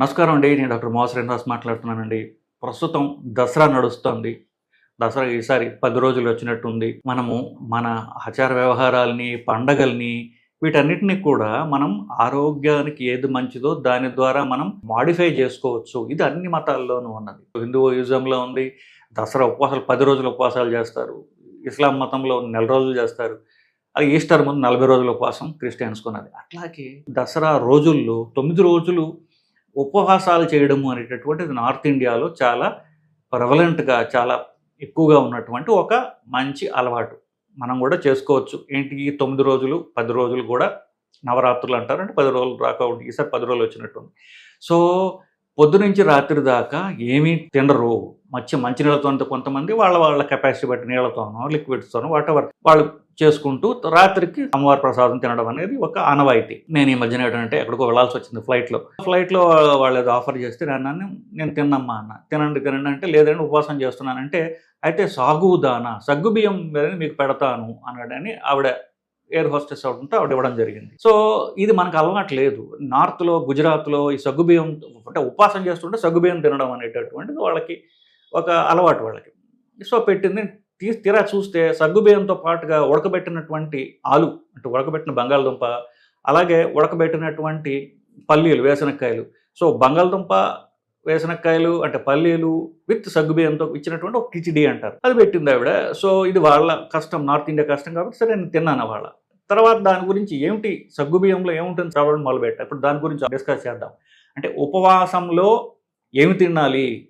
నమస్కారం అండి నేను డాక్టర్ మోహన్ శ్రీనివాస్ మాట్లాడుతున్నానండి. ప్రస్తుతం దసరా నడుస్తుంది. దసరా ఈసారి పది రోజులు వచ్చినట్టుంది. మనము మన ఆచార వ్యవహారాలని పండగల్ని వీటన్నిటిని కూడా మనం ఆరోగ్యానికి ఏది మంచిదో దాని ద్వారా మనం మాడిఫై చేసుకోవచ్చు. ఇది అన్ని మతాల్లోనూ ఉన్నది. హిందూయిజంలో ఉంది. దసరా ఉపవాసాలు పది రోజులు ఉపవాసాలు చేస్తారు. ఇస్లాం మతంలో నెల రోజులు చేస్తారు. అది ఈస్టర్ ముందు నలభై రోజుల ఉపవాసం క్రిస్టియన్స్ కొన్నది అట్లాగే దసరా రోజుల్లో తొమ్మిది రోజులు ఉపవాసాలు చేయడము అనేటటువంటిది నార్త్ ఇండియాలో చాలా ప్రవలెంట్గా చాలా ఎక్కువగా ఉన్నటువంటి ఒక మంచి అలవాటు. మనం కూడా చేసుకోవచ్చు. ఏంటి ఈ తొమ్మిది రోజులు పది రోజులు కూడా నవరాత్రులు అంటారు అంటే పది రోజులు రాక ఉంటుంది ఈసారి పది రోజులు వచ్చినట్టుంది. సో పొద్దునుంచి రాత్రి దాకా ఏమీ తినరు. మంచి మంచినీళ్ళతో అంత కొంతమంది వాళ్ళ వాళ్ళ కెపాసిటీ బట్టి నీళ్ళతోనో లిక్విడ్స్తోనో వాటెవర్ వాళ్ళు చేసుకుంటూ రాత్రికి అమ్మవారి ప్రసాదం తినడం అనేది ఒక ఆనవాయితీ. నేను ఈ మధ్యన ఏంటంటే ఎక్కడికో వెళ్ళాల్సి వచ్చింది ఫ్లైట్లో ఫ్లైట్లో వాళ్ళు ఏదో ఆఫర్ చేస్తే నేను నేను తిన్నమ్మా అన్న. తినండి తినండి అంటే లేదండి ఉపవాసం చేస్తున్నానంటే అయితే సాగుదానా సగ్గు బియ్యం మీద మీకు పెడతాను అన్నాడని ఆవిడ ఎయిర్ హోస్టెస్ ఉంటే ఆవిడ ఇవ్వడం జరిగింది. సో ఇది మనకు అలవాటు లేదు. నార్త్లో గుజరాత్లో ఈ సగ్గుబియ్యం అంటే ఉపాసం చేస్తుంటే సగ్గుబియ్యం తినడం అనేటటువంటిది వాళ్ళకి ఒక అలవాటు వాళ్ళకి. సో పెట్టింది తీసి తీరా చూస్తే సగ్గుబియ్యంతో పాటుగా ఉడకబెట్టినటువంటి ఆలు అంటే ఉడకబెట్టిన బంగాళదుంప అలాగే ఉడకబెట్టినటువంటి పల్లీలు వేసనక్కాయలు. సో బంగాళదుంప వేసనక్కాయలు అంటే పల్లీలు విత్ సగ్గుబియ్యంతో ఇచ్చినటువంటి ఒక కిచిడి అంటారు. అది పెట్టింది ఆవిడ. సో ఇది వాళ్ళ కష్టం నార్త్ ఇండియా కష్టం కాబట్టి సరే నేను తిన్నాను వాళ్ళ తర్వాత దాని గురించి ఏమిటి? సగ్గుబియ్యంలో ఏముంటుంది చదవడం మొదలుపెట్టా ఇప్పుడు దాని గురించి డిస్కస్ చేద్దాం. అంటే ఉపవాసంలో ఏమి తినాలి?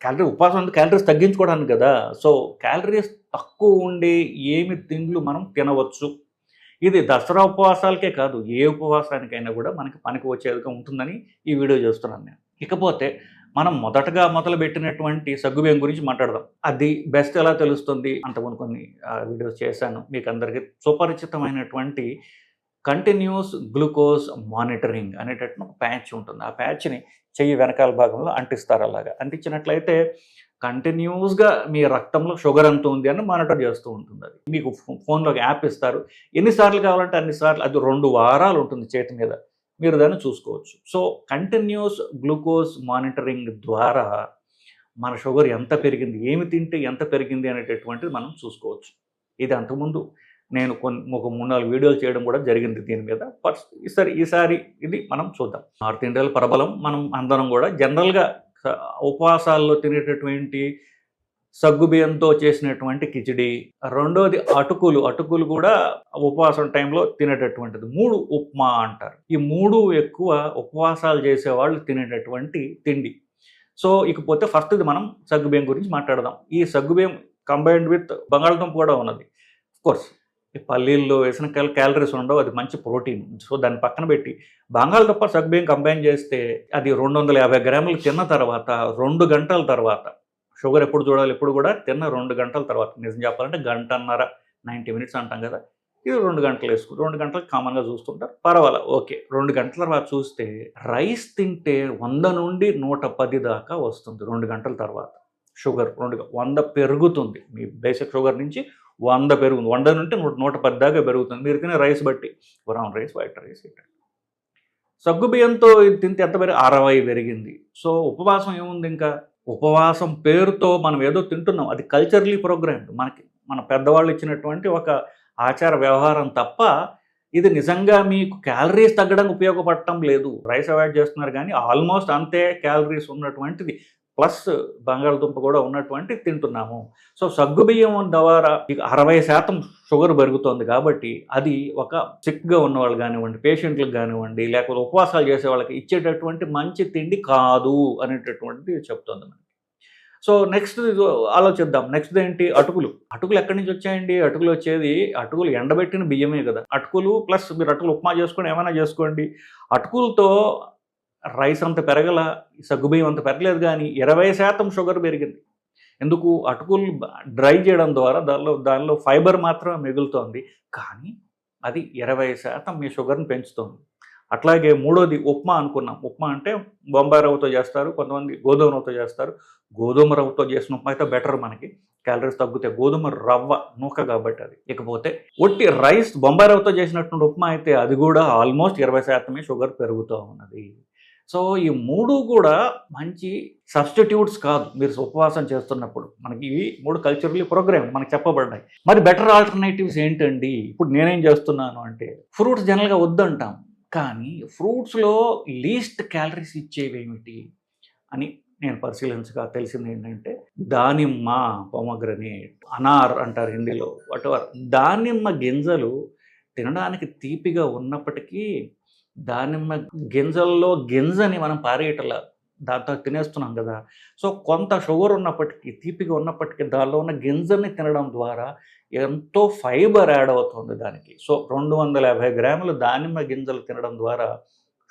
క్యాలరీ ఉపవాసం క్యాలరీస్ తగ్గించుకోవడానికి కదా. సో క్యాలరీస్ తక్కువ ఉండే ఏమి తిండ్లు మనం తినవచ్చు. ఇది దసరా ఉపవాసాలకే కాదు ఏ ఉపవాసానికైనా కూడా మనకి పనికి వచ్చేదిగా ఉంటుందని ఈ వీడియో చేస్తున్నాను నేను. ఇకపోతే మనం మొదటగా మొదలుపెట్టినటువంటి సగ్గుబియ్యం గురించి మాట్లాడదాం. అది బెస్ట్ ఎలా తెలుస్తుంది? అంతకుముందు కొన్ని వీడియోస్ చేశాను. మీకు అందరికీ సుపరిచితమైనటువంటి కంటిన్యూస్ గ్లూకోజ్ మానిటరింగ్ అనేటట్టు ఒక ప్యాచ్ ఉంటుంది. ఆ ప్యాచ్ని చెయ్యి వెనకాల భాగంలో అంటిస్తారు అలాగా. అంటించినట్లయితే కంటిన్యూస్గా మీ రక్తంలో షుగర్ ఎంత ఉంది అని మానిటర్ చేస్తూ ఉంటుంది అది. మీకు ఫోన్లో ఒక యాప్ ఇస్తారు. ఎన్నిసార్లు కావాలంటే అన్నిసార్లు అది రెండు వారాలు ఉంటుంది చేతి మీద. మీరు దాన్ని చూసుకోవచ్చు. సో కంటిన్యూస్ గ్లూకోజ్ మానిటరింగ్ ద్వారా మన షుగర్ ఎంత పెరిగింది ఏమి తింటే ఎంత పెరిగింది అనేటటువంటిది మనం చూసుకోవచ్చు. ఇది అంతకుముందు నేను కొన్ని ఒక మూడు నాలుగు వీడియోలు చేయడం కూడా జరిగింది దీని మీద. ఫస్ట్ ఈసారి ఈసారి ఇది మనం చూద్దాం. నార్త్ ఇండియాలో ప్రబలం మనం అందరం కూడా జనరల్గా ఉపవాసాల్లో తినేటటువంటి సగ్గుబియ్యంతో చేసినటువంటి కిచిడి. రెండోది అటుకులు. అటుకులు కూడా ఉపవాసం టైంలో తినేటటువంటిది. మూడు ఉప్మా అంటారు. ఈ మూడు ఎక్కువ ఉపవాసాలు చేసేవాళ్ళు తినేటటువంటి తిండి. సో ఇకపోతే ఫస్ట్ ఇది మనం సగ్గుబియ్యం గురించి మాట్లాడదాం. ఈ సగ్గుబియ్యం కంబైన్డ్ విత్ బంగాళదుంప కూడా ఉన్నది. కోర్స్ ఈ పల్లీల్లో వేసిన క్యాల క్యాలరీస్ ఉండవు. అది మంచి ప్రోటీన్. సో దాన్ని పక్కన పెట్టి బంగాళదుంప సగ్గుబియ్యం కంబైన్ చేస్తే అది రెండు వందల యాభై గ్రాములు తిన్న తర్వాత రెండు గంటల తర్వాత షుగర్ ఎప్పుడు చూడాలి ఎప్పుడు కూడా తిన్న రెండు గంటల తర్వాత. నిజం చెప్పాలంటే గంటన్నర నైంటీ మినిట్స్ అంటాం కదా. ఇది రెండు గంటలు వేసుకు రెండు గంటలు కామన్గా చూస్తుంటారు. పర్వాలేదు ఓకే. రెండు గంటల తర్వాత చూస్తే రైస్ తింటే వంద నుండి నూట పది దాకా వస్తుంది రెండు గంటల తర్వాత. షుగర్ రెండు వంద పెరుగుతుంది. మీ బేసిక్ షుగర్ నుంచి వంద పెరుగుతుంది. వంద నుండి నూట నూట పది దాకా పెరుగుతుంది. మీరు తినే రైస్ బట్టి. బ్రౌన్ రైస్ వైట్ రైస్ సగ్గు బియ్యంతో ఇది తింటే ఎంత పెరిగి అరవై పెరిగింది. సో ఉపవాసం ఏముంది ఇంకా? ఉపవాసం పేరుతో మనం ఏదో తింటున్నాం. అది కల్చరలీ ప్రోగ్రామ్డ్ మనకి మన పెద్దవాళ్ళు ఇచ్చినటువంటి ఒక ఆచార వ్యవహారం తప్ప ఇది నిజంగా మీకు క్యాలరీస్ తగ్గడానికి ఉపయోగపడటం లేదు. రైస్ అవాయిడ్ చేస్తున్నారు కానీ ఆల్మోస్ట్ అంతే క్యాలరీస్ ఉన్నటువంటిది. ప్లస్ బంగాళదుంప కూడా ఉన్నటువంటి తింటున్నాము. సో సగ్గుబియ్యం ద్వారా అరవై శాతం షుగర్ పెరుగుతోంది కాబట్టి అది ఒక సిక్గా ఉన్న వాళ్ళు కానివ్వండి పేషెంట్లకు కానివ్వండి లేకపోతే ఉపవాసాలు చేసే వాళ్ళకి ఇచ్చేటటువంటి మంచి తిండి కాదు అనేటటువంటిది చెప్తోంది మనకి. సో నెక్స్ట్ ఆలోచిద్దాం. నెక్స్ట్ ఏంటి? అటుకులు. అటుకులు ఎక్కడి నుంచి వచ్చాయండి? అటుకులు వచ్చేది అటుకులు ఎండబెట్టిన బియ్యమే కదా. అటుకులు ప్లస్ మీరు అటుకులు ఉప్మా చేసుకొని ఏమైనా చేసుకోండి. అటుకులతో రైస్ అంత పెరగల సగ్గుబియ్యం అంత పెరగలేదు కానీ ఇరవై శాతం షుగర్ పెరిగింది. ఎందుకు? అటుకులు డ్రై చేయడం ద్వారా దానిలో దానిలో ఫైబర్ మాత్రమే మిగులుతోంది. కానీ అది ఇరవై శాతం మీ షుగర్ని పెంచుతోంది. అట్లాగే మూడోది ఉప్మా అనుకున్నాం. ఉప్మా అంటే బొంబాయి రవ్వతో చేస్తారు కొంతమంది గోధుమ రవ్వతో చేస్తారు. గోధుమ రవ్వతో చేసిన ఉప్మా అయితే బెటర్ మనకి. క్యాలరీస్ తగ్గుతాయి. గోధుమ రవ్వ నూక కాబట్టి అది. ఇకపోతే ఒట్టి రైస్ బొంబాయి రవ్వతో చేసినటువంటి ఉప్మా అయితే అది కూడా ఆల్మోస్ట్ ఇరవై శాతమే షుగర్ పెరుగుతూ ఉన్నది సో ఈ మూడు కూడా మంచి సబ్స్టిట్యూట్స్ కాదు. మీరు ఉపవాసం చేస్తున్నప్పుడు. మనకి ఇవి మూడు కల్చరలీ ప్రోగ్రామ్ మనకి చెప్పబడ్డాయి. మరి బెటర్ ఆల్టర్నేటివ్స్ ఏంటండి? ఇప్పుడు నేనేం చేస్తున్నాను అంటే ఫ్రూట్స్ జనరల్గా వద్దంటాం. కానీ ఫ్రూట్స్లో లీస్ట్ క్యాలరీస్ ఇచ్చేవి ఏమిటి? అని నేను పరిశీలించగా తెలిసింది ఏంటంటే దానిమ్మ పొమగ్రనేట్ అనార్ అంటారు హిందీలో వాటెవర్ దానిమ్మ గింజలు తినడానికి తీపిగా ఉన్నప్పటికీ దానిమ్మ గింజల్లో గింజని మనం పారేయటలా దాంతో తినేస్తున్నాం కదా. సో కొంత షుగర్ ఉన్నప్పటికీ తీపిగా ఉన్నప్పటికీ దానిలో ఉన్న గింజని తినడం ద్వారా ఎంతో ఫైబర్ యాడ్ అవుతుంది దానికి. సో రెండు వందల యాభై గ్రాముల దానిమ్మ గింజలు తినడం ద్వారా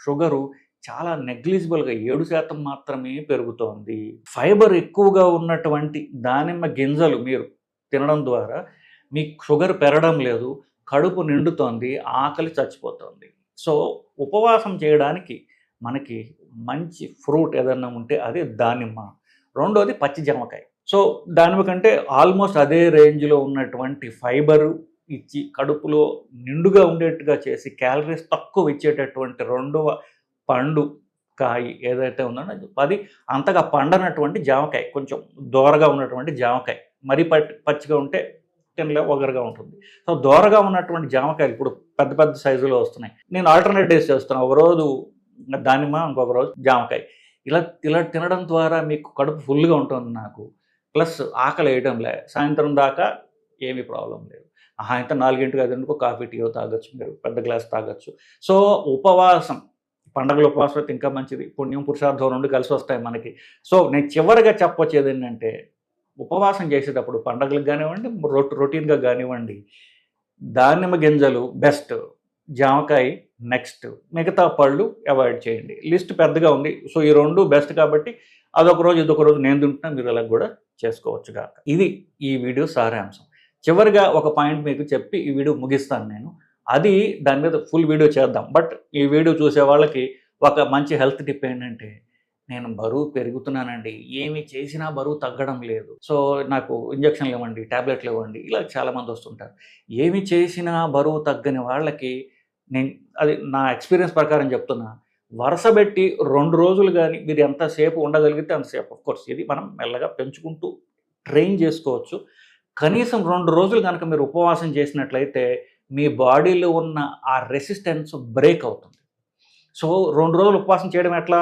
షుగరు చాలా నెగ్లిజిబుల్గా ఏడు శాతం మాత్రమే పెరుగుతోంది. ఫైబర్ ఎక్కువగా ఉన్నటువంటి దానిమ్మ గింజలు మీరు తినడం ద్వారా మీకు షుగర్ పెరగడం లేదు కడుపు నిండుతోంది ఆకలి చచ్చిపోతుంది. సో ఉపవాసం చేయడానికి మనకి మంచి ఫ్రూట్ ఏదన్నా ఉంటే అది దానిమ్మ. రెండోది పచ్చి జామకాయ. సో దానిమ్మ కంటే ఆల్మోస్ట్ అదే రేంజ్లో ఉన్నటువంటి ఫైబరు ఇచ్చి కడుపులో నిండుగా ఉండేట్టుగా చేసి క్యాలరీస్ తక్కువ ఇచ్చేటటువంటి రెండవ పండు కాయ ఏదైతే ఉందో అది అంతగా పండనటువంటి జామకాయ. కొంచెం దోరగా ఉన్నటువంటి జామకాయ. మరీ పచ్చిగా ఉంటే తినలే ఒగరుగా ఉంటుంది. సో దోరగా ఉన్నటువంటి జామకాయలు ఇప్పుడు పెద్ద పెద్ద సైజులో వస్తున్నాయి. నేను ఆల్టర్నేటివ్స్ చేస్తున్నాను ఒకరోజు దానిమ్మ ఇంకొక రోజు జామకాయ. ఇలా ఇలా తినడం ద్వారా మీకు కడుపు ఫుల్గా ఉంటుంది నాకు. ప్లస్ ఆకలి వేయడం లే. సాయంత్రం దాకా ఏమీ ప్రాబ్లం లేదు. సాయంత్రం నాలుగింటికి ఐదింటికి కాఫీ టీయో తాగొచ్చు మీరు. పెద్ద గ్లాస్ తాగొచ్చు. సో ఉపవాసం. పండగల ఉపవాసం అయితే ఇంకా మంచిది. పుణ్యం పురుషార్థం రెండు కలిసి వస్తాయి మనకి. సో నేను చివరిగా చెప్పొచ్చేది ఏంటంటే ఉపవాసం చేసేటప్పుడు పండగలకు కానివ్వండి రొట్ రొటీన్గా కానివ్వండి దానిమ్మ గింజలు బెస్ట్. జామకాయ నెక్స్ట్. మిగతా పళ్ళు అవాయిడ్ చేయండి. లిస్ట్ పెద్దగా ఉంది. సో ఈ రెండు బెస్ట్ కాబట్టి అదొక రోజు ఇదొక రోజు నేను తింటున్నా మీరు అలా కూడా చేసుకోవచ్చు కాక ఇది ఈ వీడియో సారాంశం. చివరిగా ఒక పాయింట్ మీకు చెప్పి ఈ వీడియో ముగిస్తాను నేను. అది దాని మీద ఫుల్ వీడియో చేద్దాం. బట్ ఈ వీడియో చూసే వాళ్ళకి ఒక మంచి హెల్త్ టిప్ ఏంటంటే నేను బరువు పెరుగుతున్నానండి. ఏమి చేసినా బరువు తగ్గడం లేదు. సో నాకు ఇంజక్షన్లు ఇవ్వండి ట్యాబ్లెట్లు ఇవ్వండి ఇలా చాలామంది వస్తుంటారు. ఏమి చేసినా బరువు తగ్గని వాళ్ళకి నేను అది నా ఎక్స్పీరియన్స్ ప్రకారం చెప్తున్నా. వరుస పెట్టి రెండు రోజులు కానీ మీరు ఎంతసేపు ఉండగలిగితే అంతసేపు ఆఫ్ కోర్స్ ఇది మనం మెల్లగా పెంచుకుంటూ ట్రైన్ చేసుకోవచ్చు. కనీసం రెండు రోజులు కనుక మీరు ఉపవాసం చేసినట్లయితే మీ బాడీలో ఉన్న ఆ రెసిస్టెన్స్ బ్రేక్ అవుతుంది. సో రెండు రోజులు ఉపవాసం చేయడం ఎట్లా?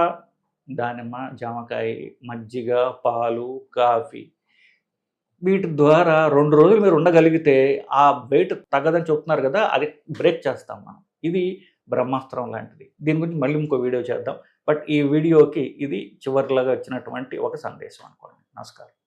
దానిమ్మ జామకాయ మజ్జిగ పాలు కాఫీ. వీటి ద్వారా రెండు రోజులు మీరు ఉండగలిగితే ఆ వెయిట్ తగ్గదని చెప్తున్నారు కదా అది బ్రేక్ చేస్తాం మనం. ఇది బ్రహ్మాస్త్రం లాంటిది. దీని గురించి మళ్ళీ ఇంకో వీడియో చేద్దాం. బట్ ఈ వీడియోకి ఇది చివరిలాగా వచ్చినటువంటి ఒక సందేశం అనుకోండి. నమస్కారం.